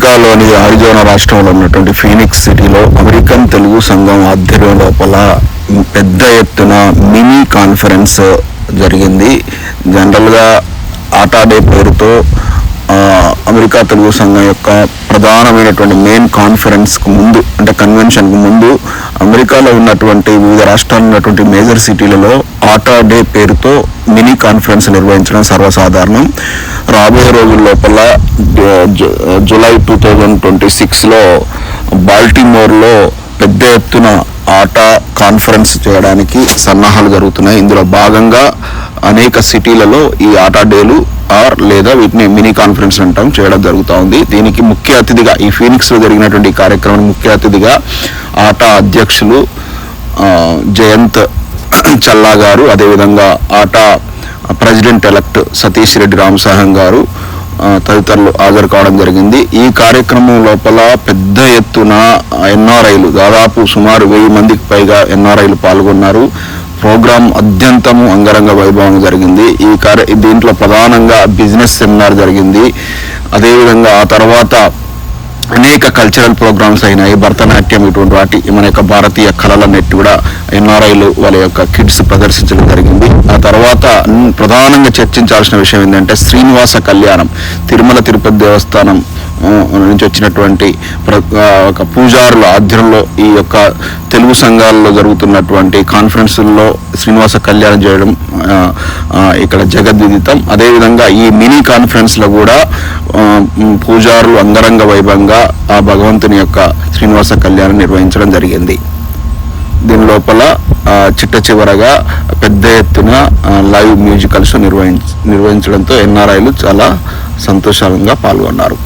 అమెరికాలోని ఆరిజోనా రాష్ట్రంలో ఉన్నటువంటి ఫీనిక్స్ సిటీలో అమెరికన్ తెలుగు సంఘం ఆధ్వర్యం లోపల పెద్ద ఎత్తున మినీ కాన్ఫరెన్స్ జరిగింది. జనరల్గా ఆటాడే పేరుతో అమెరికా తెలుగు సంఘం యొక్క ప్రధానమైనటువంటి మెయిన్ కాన్ఫరెన్స్కు ముందు అంటే కన్వెన్షన్కు ముందు అమెరికాలో ఉన్నటువంటి వివిధ రాష్ట్రాల్లో ఉన్నటువంటి మేజర్ సిటీలలో ఆటా డే పేరుతో మినీ కాన్ఫరెన్స్ నిర్వహించడం సర్వసాధారణం. రాబోయే రోజుల లోపల జూలై టూ థౌజండ్ ట్వంటీ సిక్స్లో బాల్టిమోర్లో పెద్ద ఎత్తున ఆట కాన్ఫరెన్స్ చేయడానికి సన్నాహాలు జరుగుతున్నాయి. ఇందులో భాగంగా అనేక సిటీలలో ఈ ఆటా డేలు ఆర్ లేదా వీటిని మినీ కాన్ఫరెన్స్ అంటాం చేయడం జరుగుతూ ఉంది. దీనికి ముఖ్య అతిథిగా ఈ ఫీనిక్స్లో జరిగినటువంటి కార్యక్రమానికి ముఖ్య అతిథిగా ఆటా అధ్యక్షులు జయంత్ చల్లా గారు అదేవిధంగా ATA president elect Satish Reddy Ramasaham గారు తదితరులు హాజరు కావడం జరిగింది. ఈ కార్యక్రమం లోపల పెద్ద ఎత్తున ఎన్ఆర్ఐలు దాదాపు సుమారు వెయ్యి మందికి పైగా ఎన్ఆర్ఐలు పాల్గొన్నారు. ప్రోగ్రాం అత్యంతము అంగరంగ వైభవం జరిగింది. ఈ కార్య దీంట్లో ప్రధానంగా బిజినెస్ సెమినార్ జరిగింది. అదేవిధంగా ఆ తర్వాత అనేక కల్చరల్ ప్రోగ్రామ్స్ అయినాయి భరతనాట్యం ఇటువంటి వాటి మన యొక్క భారతీయ కళలన్నిటి కూడా ఎన్ఆర్ఐలు వాళ్ళ యొక్క కిడ్స్ ప్రదర్శించడం జరిగింది. ఆ తర్వాత ప్రధానంగా చర్చించాల్సిన విషయం ఏంటంటే శ్రీనివాస కళ్యాణం తిరుమల తిరుపతి దేవస్థానం నుంచి వచ్చినటువంటి ప్ర- ఒక పూజారుల ఆధ్వర్యంలో ఈ యొక్క తెలుగు సంఘాల్లో జరుగుతున్నటువంటి కాన్ఫరెన్సుల్లో శ్రీనివాస కళ్యాణం చేయడం ఇక్కడ జగద్విదితం. అదేవిధంగా ఈ మినీ కాన్ఫరెన్స్లో కూడా పూజారులు అంగరంగ వైభవంగా ఆ భగవంతుని యొక్క శ్రీనివాస కళ్యాణం నిర్వహించడం జరిగింది. దీని లోపల చిట్ట చివరగా పెద్ద ఎత్తున లైవ్ మ్యూజికల్స్ నిర్వహించ నిర్వహించడంతో ఎన్ఆర్ఐలు చాలా సంతోషంగా పాల్గొన్నారు.